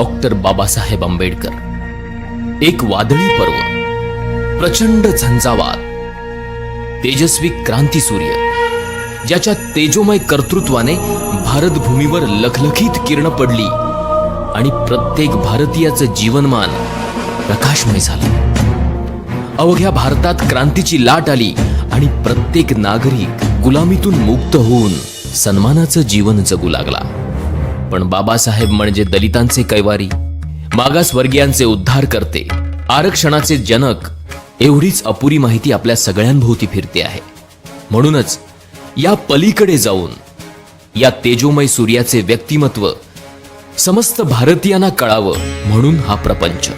Doctor Babasaheb Ambedkar. एक वादळी पर्व. प्रचंड झंझावात. तेजस्वी क्रांती सूर्य ज्याच्या तेजोमय कर्तृत्वाने भारत भूमीवर लखलखीत किरण पडली आणि प्रत्येक भारतीयाचं जीवनमान प्रकाशमय झालं. अवघ्या भारतात क्रांतीची लाट आली आणि प्रत्येक नागरिक गुलामीतून मुक्त होऊन सन्मानाचं जीवन जगू लागला. पण बाबासाहेब म्हणजे दलितांचे कैवारी. मागासवर्गीयांचे उद्धार करते आरक्षणाचे जनक एवढीच अपुरी माहिती आपल्या सगळ्यांभोवती फिरते आहे. म्हणूनच या पलीकडे जाऊन या तेजोमय सूर्याचे व्यक्तिमत्व समस्त भारतीयांना कळावं म्हणून हा प्रपंच.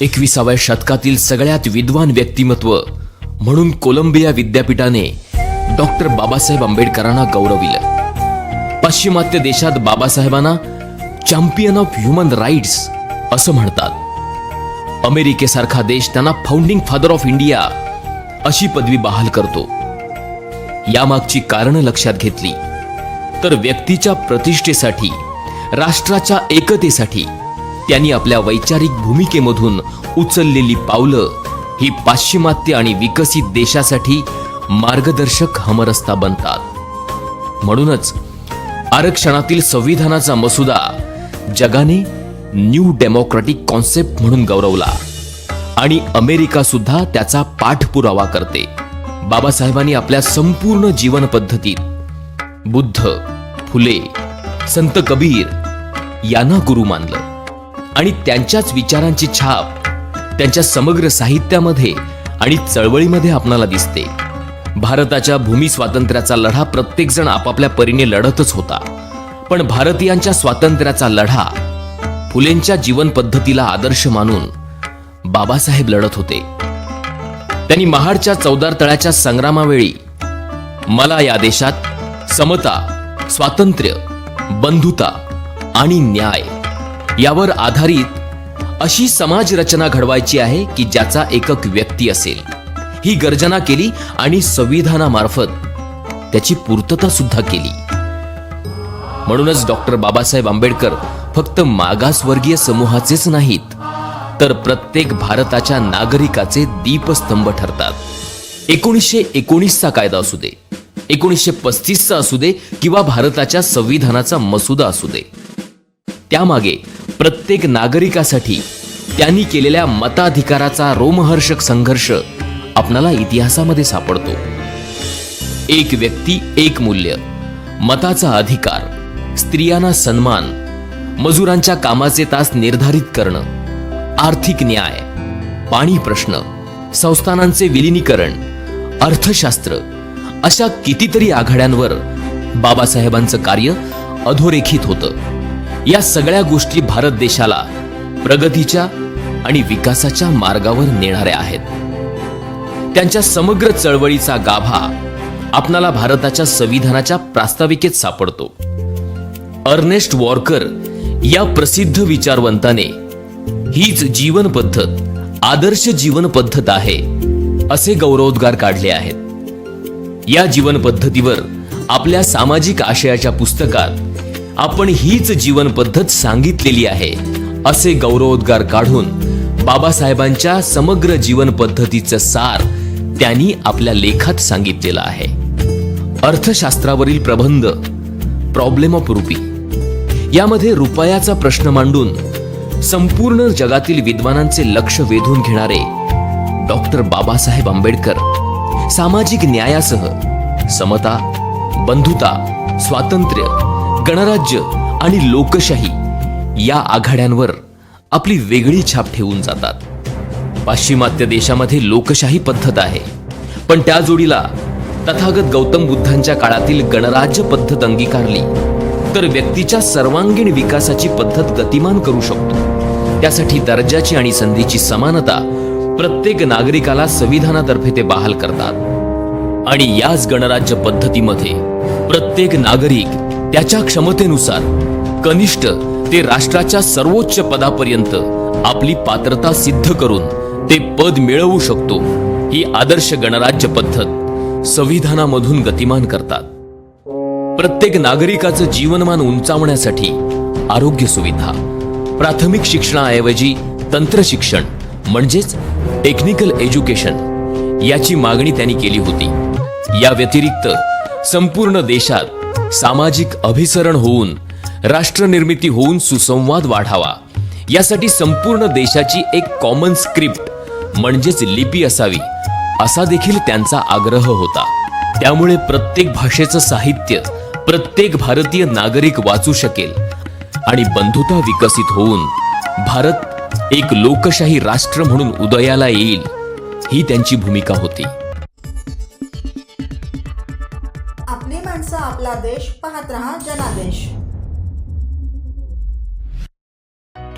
एकविसाव्या शतकातील सगळ्यात विद्वान व्यक्तिमत्व म्हणून कोलंबिया विद्यापीठाने डॉक्टर बाबासाहेब आंबेडकरांना गौरविलं. पाश्चिमात्य देशात बाबासाहेबांना चॅम्पियन ऑफ ह्युमन राईट्स असं म्हणतात. अमेरिकेसारखा देश त्यांना फाउंडिंग फादर ऑफ इंडिया अशी पदवी बहाल करतो. यामागची कारणं लक्षात घेतली. तर व्यक्तीच्या प्रतिष्ठेसाठी राष्ट्राच्या एकतेसाठी त्यांनी आपल्या वैचारिक भूमिकेमधून उचललेली पावलं ही पाश्चिमात्य आणि विकसित देशासाठी मार्गदर्शक हमरस्ता बनतात. म्हणूनच आरक्षणातील संविधानाचा मसुदा जगाने न्यू डेमोक्रॅटिक कॉन्सेप्ट म्हणून गौरवला आणि अमेरिका सुद्धा त्याचा पाठपुरावा करते. बाबासाहेबांनी आपल्या संपूर्ण जीवन पद्धतीत बुद्ध फुले संत कबीर यांना गुरु मानलं आणि त्यांच्याच विचारांची छाप त्यांच्या समग्र साहित्यामध्ये आणि चळवळीमध्ये आपणाला दिसते. भारताच्या भूमी स्वातंत्र्याचा लढा प्रत्येकजण आपापल्या परीने लढतच होता. पण भारतीयांच्या स्वातंत्र्याचा लढा फुलेंच्या जीवन पद्धतीला आदर्श मानून बाबासाहेब लढत होते. त्यांनी महाडच्या चौदार तळ्याच्या संग्रामावेळी मला या देशात समता स्वातंत्र्य बंधुता आणि न्याय यावर आधारित अशी समाज रचना घडवायची आहे की ज्याचा एकक व्यक्ती असेल. ही गर्जना केली आणि संविधानामार्फत त्याची पूर्तता सुद्धा केली. म्हणूनच डॉक्टर बाबासाहेब आंबेडकर फक्त मागासवर्गीय समूहाचेच नाहीत तर प्रत्येक भारताच्या नागरिकाचे दीपस्तंभ ठरतात. एकोणीसशे एकोणीसचा कायदा असू दे एकोणीसशे पस्तीसचा असू दे किंवा भारताच्या संविधानाचा मसुदा असू दे. त्यामागे प्रत्येक नागरिकासाठी त्यांनी केलेल्या मताधिकाराचा रोमहर्षक संघर्ष आपणाला इतिहासामध्ये सापडतो. एक व्यक्ती एक मूल्य. मताचा अधिकार स्त्रियांना सन्मान मजुरांच्या कामाचे तास निर्धारित करणं आर्थिक न्याय पाणी प्रश्न संस्थानांचे विलिनीकरण अर्थशास्त्र अशा कितीतरी आघाड्यांवर बाबासाहेबांचं कार्य अधोरेखित होतं. या सगळ्या गोष्टी भारत देशाला प्रगतीच्या आणि विकासाच्या मार्गावर नेणाऱ्या आहेत. त्यांच्या समग्र चळवळीचा गाभा आपणाला भारताच्या संविधानाच्या प्रास्ताविकेत सापडतो. अर्नेस्ट वॉर्कर या प्रसिद्ध विचारवंताने हीच जीवन पद्धत आदर्श जीवन पद्धत आहे असे गौरवोद्गार काढले आहेत. या जीवन पद्धतीवर आपल्या सामाजिक आशयाच्या पुस्तकात आपण हीच जीवन पद्धत सांगितलेली आहे असे गौरवोद्गार काढून बाबासाहेबांच्या समग्र जीवन पद्धतीचं सार त्यांनी आपल्या लेखात सांगितलेलं आहे. अर्थशास्त्रावरील प्रबंध प्रॉब्लेम ऑफ रुपी यामध्ये रुपयाचा प्रश्न मांडून संपूर्ण जगातील विद्वानांचे लक्ष वेधून घेणारे डॉक्टर बाबासाहेब आंबेडकर सामाजिक न्यायासह समता बंधुता स्वातंत्र्य गणराज्य आणि लोकशाही या आघाड्यांवर आपली वेगळी छाप ठेवून जातात. पाश्चिमात्य देशामध्ये लोकशाही पद्धत आहे. पण त्या जोडीला तथागत गौतम बुद्धांच्या काळातील गणराज्य पद्धत अंगीकारली तर व्यक्तीच्या सर्वांगीण विकासाची पद्धत गतिमान करू शकतो. त्यासाठी दर्जाची आणि संधीची समानता प्रत्येक नागरिकाला संविधानातर्फे ते बहाल करतात. आणि याच गणराज्य पद्धतीमध्ये प्रत्येक नागरिक त्याच्या क्षमतेनुसार कनिष्ठ ते राष्ट्राच्या सर्वोच्च पदापर्यंत आपली पात्रता सिद्ध करून ते पद मिळवू शकतो. ही आदर्श गणराज्य पद्धत संविधानामधून गतिमान करतात. प्रत्येक नागरिकाचं जीवनमान उंचावण्यासाठी आरोग्य सुविधा प्राथमिक शिक्षणाऐवजी तंत्र शिक्षण म्हणजेच टेक्निकल एज्युकेशन याची मागणी त्यांनी केली होती. या व्यतिरिक्त संपूर्ण देशात सामाजिक अभिसरण होऊन राष्ट्रनिर्मिती होऊन सुसंवाद वाढावा यासाठी संपूर्ण देशाची एक कॉमन स्क्रिप्ट म्हणजेच लिपी असावी असा देखील त्यांचा आग्रह होता. त्यामुळे प्रत्येक भाषेचं साहित्य प्रत्येक भारतीय नागरिक वाचू शकेल आणि बंधुता विकसित होऊन भारत एक लोकशाही राष्ट्र म्हणून उदयाला येईल ही त्यांची भूमिका होती. आपली माणसं आपला देश पाहत राहा जनादेश.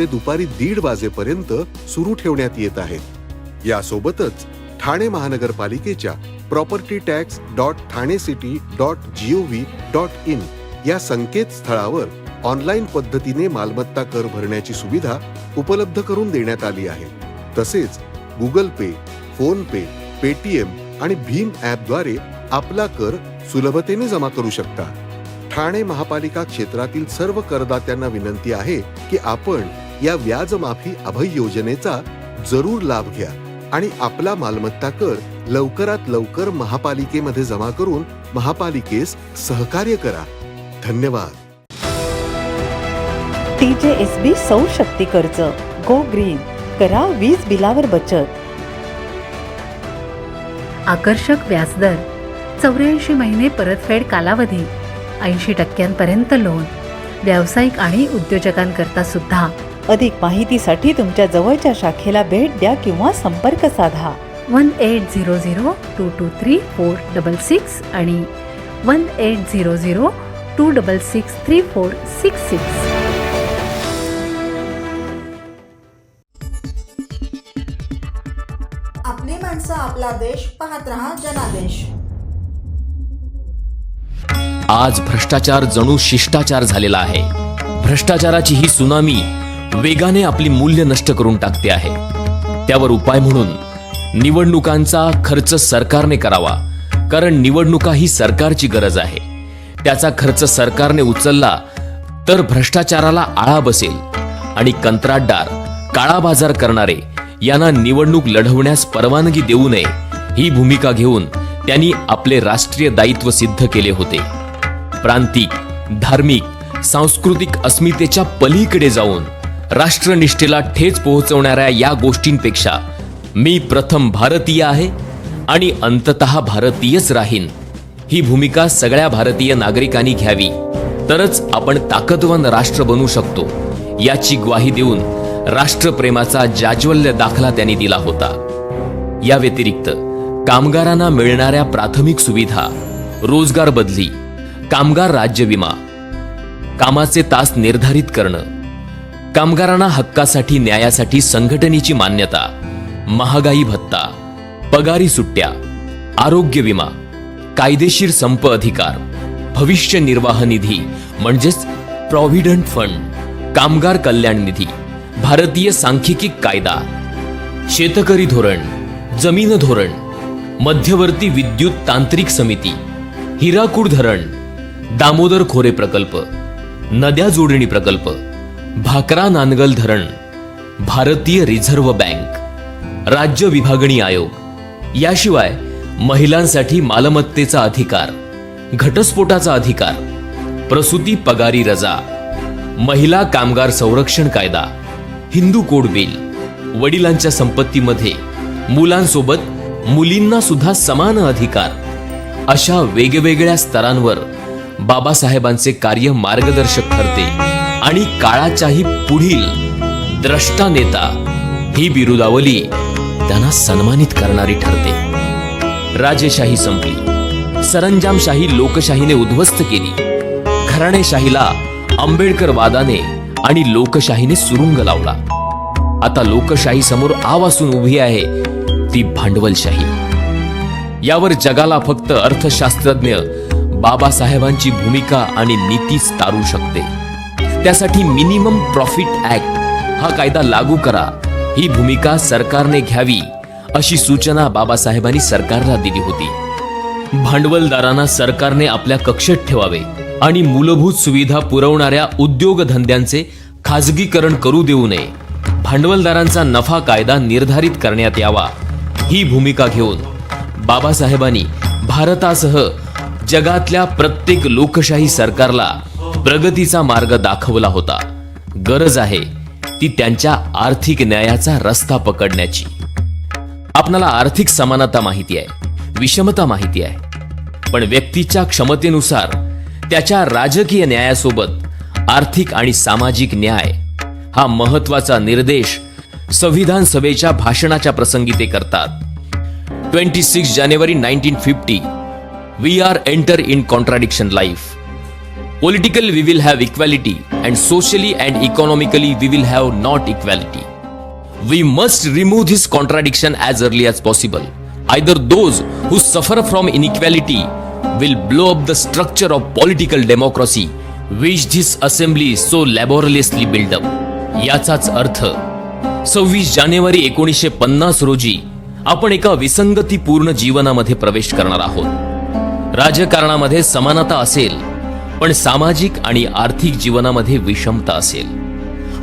ते दुपारी दीड वाजेपर्यंत सुरू ठेवण्यात येत आहेत. यासोबतच ठाणे महानगरपालिकेच्या property tax dot Thane city dot G O V dot संकेतस्थळावर ऑनलाईन पद्धतीने मालमत्ता कर भरण्याची सुविधा उपलब्ध करून देण्यात आली आहे. तसेच गुगल पे फोन पे पेटीएम आणि भीम ॲपद्वारे आपला कर सुलभतेने जमा करू शकता. ठाणे महापालिका क्षेत्रातील सर्व करदात्यांना विनंती आहे की आपण या व्याज माफी अभय योजनेचा जरूर लाभ घ्या आणि आपला मालमत्ता कर लवकरात लवकर महापालिकेमध्ये जमा करून महापालिकेस सहकार्य करा. धन्यवाद. टीजेएसबी सौर शक्ती कर्ज गो ग्रीन करा वीज बिलावर बचत. आकर्षक व्याजदर चौऱ्याऐंशी महिने परतफेड कालावधी ऐंशी टक्क्यांपर्यंत लोन. व्यावसायिक आणि उद्योजकांकरता सुद्धा. अधिक माहितीसाठी तुमच्या जवळच्या शाखेला भेट द्या किंवा संपर्क साधा. One eight zero zero two two three four double six आणि one eight zero zero two double six three four six six. आपली माणसं आपला देश पाहत रहा जनादेश. आज भ्रष्टाचार जणू शिष्टाचार झालेला आहे. भ्रष्टाचाराची ही सुनामी वेगाने आपली मूल्य नष्ट करून टाकते आहे. त्यावर उपाय म्हणून निवडणुकांचा खर्च सरकारने करावा कारण निवडणुका ही सरकारची गरज आहे. त्याचा खर्च सरकारने उचलला तर भ्रष्टाचाराला आळा बसेल आणि कंत्राटदार काळा बाजार करणारे यांना निवडणूक लढवण्यास परवानगी देऊ नये ही भूमिका घेऊन त्यांनी आपले राष्ट्रीय दायित्व सिद्ध केले होते. प्रांतिक धार्मिक सांस्कृतिक अस्मितेच्या पलीकडे जाऊन राष्ट्रनिष्ठेला ठेच पोहोचवणाऱ्या या गोष्टींपेक्षा मी प्रथम भारतीय आहे आणि अंततः भारतीयच राहीन. ही भूमिका सगळ्या भारतीय नागरिकांनी घ्यावी. तरच आपण ताकदवान राष्ट्र बनू शकतो. याची ग्वाही देऊन राष्ट्रप्रेमाचा जाज्वल्य दाखला त्यांनी दिला होता. या व्यतिरिक्त कामगारांना मिळणाऱ्या प्राथमिक सुविधा रोजगार बदली कामगार राज्य विमा कामाचे तास निर्धारित करणं कामगारांना हक्कासाठी न्यायासाठी संघटनेची मान्यता महागाई भत्ता पगारी सुट्ट्या आरोग्य विमा कायदेशीर संप अधिकार भविष्य निर्वाह निधी म्हणजेच प्रॉव्हिडंट फंड कामगार कल्याण निधी भारतीय सांख्यिकी कायदा शेतकरी धोरण जमीन धोरण मध्यवर्ती विद्युत तांत्रिक समिती हिराकूड धरण दामोदर खोरे प्रकल्प नद्या जोडणी प्रकल्प भाकरा नानगल धरण भारतीय रिझर्व्ह बँक राज्य विभागणी आयोग. याशिवाय महिलांसाठी मालमत्तेचा अधिकार घटस्फोटाचा अधिकार प्रसूती पगारी रजा महिला कामगार संरक्षण कायदा हिंदू कोड बिल वडिलांच्या संपत्तीमध्ये मुलांसोबत मुलींना सुद्धा समान अधिकार अशा वेगवेगळ्या स्तरांवर बाबासाहेबांचे कार्य मार्गदर्शक ठरते. आणि काळाच्याही पुढील द्रष्टा नेता ही बिरुदावली त्यांना सन्मानित करणारी ठरते. राजेशाही संपली. सरंजामशाही लोकशाहीने उद्ध्वस्त केली. घराणेशाहीला आंबेडकर वादाने आणि लोकशाहीने सुरुंग लावला. आता लोकशाही समोर आवासून उभी आहे ती भांडवलशाही. यावर जगाला फक्त अर्थशास्त्रज्ञ बाबासाहेबांची भूमिका आणि नीतीच तारू शकते. त्यासाठी मिनिमम प्रॉफिट ऍक्ट हा कायदा लागू करा. ही भूमिका सरकारने घ्यावी अशी सूचना बाबासाहेबांनी सरकारला दिली होती. भांडवलदारांना सरकारने आपल्या कक्षेत ठेवावे आणि मूलभूत सुविधा पुरवणाऱ्या उद्योगधंद्यांचे खाजगीकरण करू देऊ नये. भांडवलदारांचा नफा कायदा निर्धारित करण्यात यावा. ही भूमिका घेऊन बाबासाहेबांनी भारतासह जगातल्या प्रत्येक लोकशाही सरकारला प्रगतीचा मार्ग दाखवला होता. गरज आहे ती त्यांच्या आर्थिक न्यायाचा रस्ता पकडण्याची. आपणाला आर्थिक समानता माहिती आहे विषमता माहिती आहे. पण व्यक्तीच्या क्षमतेनुसार त्याच्या राजकीय न्यायासोबत आर्थिक आणि सामाजिक न्याय हा महत्त्वाचा निर्देश संविधान सभेच्या भाषणाच्या प्रसंगी ते करतात. Twenty six January nineteen fifty we are enter in contradiction life. Political we will have equality and socially and economically we will have not equality we must remove this contradiction as early as possible either those who suffer from inequality will blow up the structure of political democracy which this assembly so laboriously build up याचाच अर्थ सव्वीस जानेवारी एकोणीसशे पन्नास रोजी आपण एका विसंगतीपूर्ण जीवनामध्ये प्रवेश करणार आहोत. राजकारणामध्ये समानता असेल पण सामाजिक आणि आर्थिक जीवनामध्ये विषमता असेल.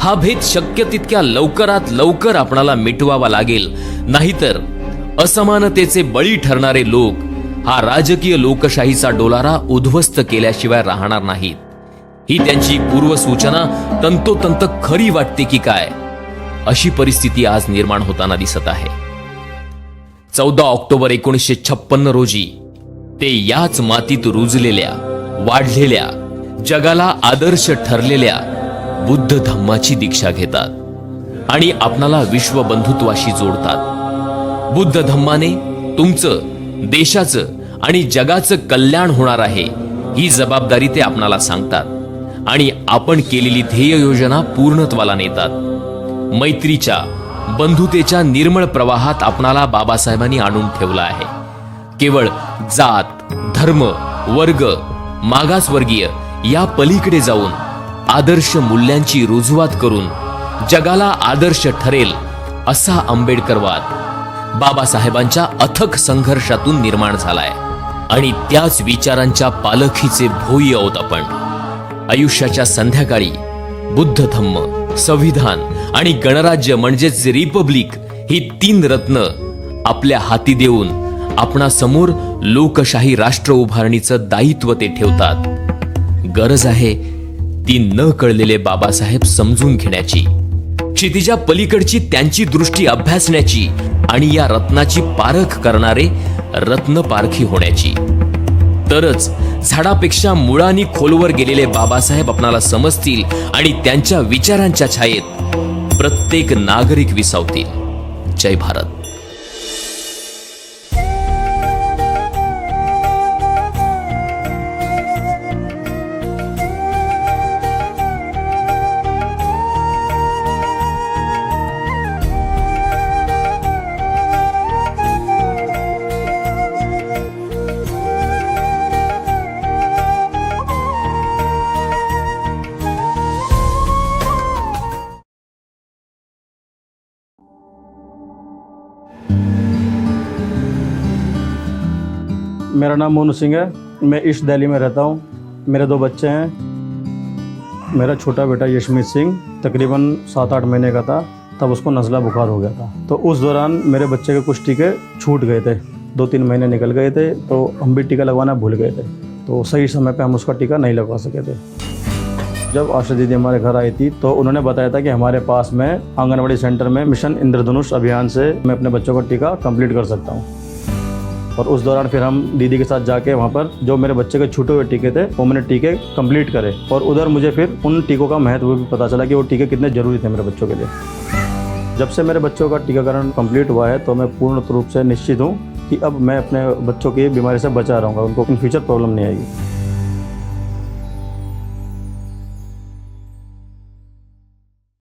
हा भेद शक्य तितक्या लवकरात लवकर आपणाला मिटवावा लागेल. नाहीतर असमानतेचे बळी ठरणारे लोक हा राजकीय लोकशाहीचा डोलारा उद्ध्वस्त केल्याशिवाय राहणार नाहीत. ही त्यांची पूर्वसूचना तंतोतंत खरी वाटते की काय? अशी परिस्थिती आज निर्माण होताना दिसत आहे. चौदा ऑक्टोबर एकोणीसशे छप्पन्न रोजी ते याच मातीत रुजलेल्या वाढलेल्या जगाला आदर्श ठरलेल्या बुद्ध धम्माची दीक्षा घेतात आणि आपणाला विश्व बंधुत्वाशी जोडतात. बुद्ध धम्माने तुमचं देशाचं आणि जगाचं कल्याण होणार आहे ही जबाबदारी ते आपणाला सांगतात आणि आपण केलेली ध्येय योजना पूर्णत्वाला नेतात. मैत्रीच्या बंधुतेच्या निर्मळ प्रवाहात आपणाला बाबासाहेबांनी आणून ठेवलं आहे. केवळ जात धर्म वर्ग मागासवर्गीय या पलीकडे जाऊन आदर्श मूल्यांची रुजवात करून जगाला आदर्श ठरेल असा आंबेडकरवाद बाबासाहेबांच्या अथक संघर्षातून निर्माण झालाय. आणि त्याच विचारांच्या पालखीचे भोई आहोत आपण. आयुष्याच्या संध्याकाळी बुद्ध धम्म संविधान आणि गणराज्य म्हणजेच रिपब्लिक ही तीन रत्न आपल्या हाती देऊन आपणा समोर लोकशाही राष्ट्र उभारणीचं दायित्व ते ठेवतात. गरज आहे ती न कळलेले बाबासाहेब समजून घेण्याची. क्षितिजा पलीकडची त्यांची दृष्टी अभ्यासण्याची आणि या रत्नाची पारख करणारे रत्न पारखी होण्याची. तरच झाडापेक्षा मुळांनी खोलवर गेलेले बाबासाहेब आपणाला समजतील आणि त्यांच्या विचारांच्या छायेत प्रत्येक नागरिक विसावतील. जय भारत. मेरा नाम मोनू सिंह है। मैं ईस्ट दिल्ली में रहता हूँ। मेरे दो बच्चे हैं। मेरा छोटा बेटा यशमीत सिंह तकरीबन सात आठ महीने का था। तब उसको नज़ला बुखार हो गया था। तो उस दौरान मेरे बच्चे के कुछ टीके छूट गए थे। दो तीन महीने निकल गए थे। तो हम भी टीका लगवाना भूल गए थे। तो सही समय पे हम उसका टीका नहीं लगवा सके थे। जब आशा दीदी हमारे घर आई थी तो उन्होंने बताया था कि हमारे पास में आंगनबाड़ी सेंटर में मिशन इंद्रधनुष अभियान से मैं अपने बच्चों का टीका कंप्लीट कर सकता हूँ। और उस दौरान फिर हम दीदी के साथ जाके वहाँ पर जो मेरे बच्चे के छूटे हुए टीके थे, वो मैंने टीके कंप्लीट करे। और उधर मुझे फिर उन टीकों का महत्व भी पता चला कि वो टीके कितने ज़रूरी थे मेरे बच्चों के लिए। जब से मेरे बच्चों का टीकाकरण कंप्लीट हुआ है तो मैं पूर्ण रूप से निश्चित हूँ कि अब मैं अपने बच्चों की बीमारी से बचा रहूँगा, उनको इन फ्यूचर प्रॉब्लम नहीं आएगी।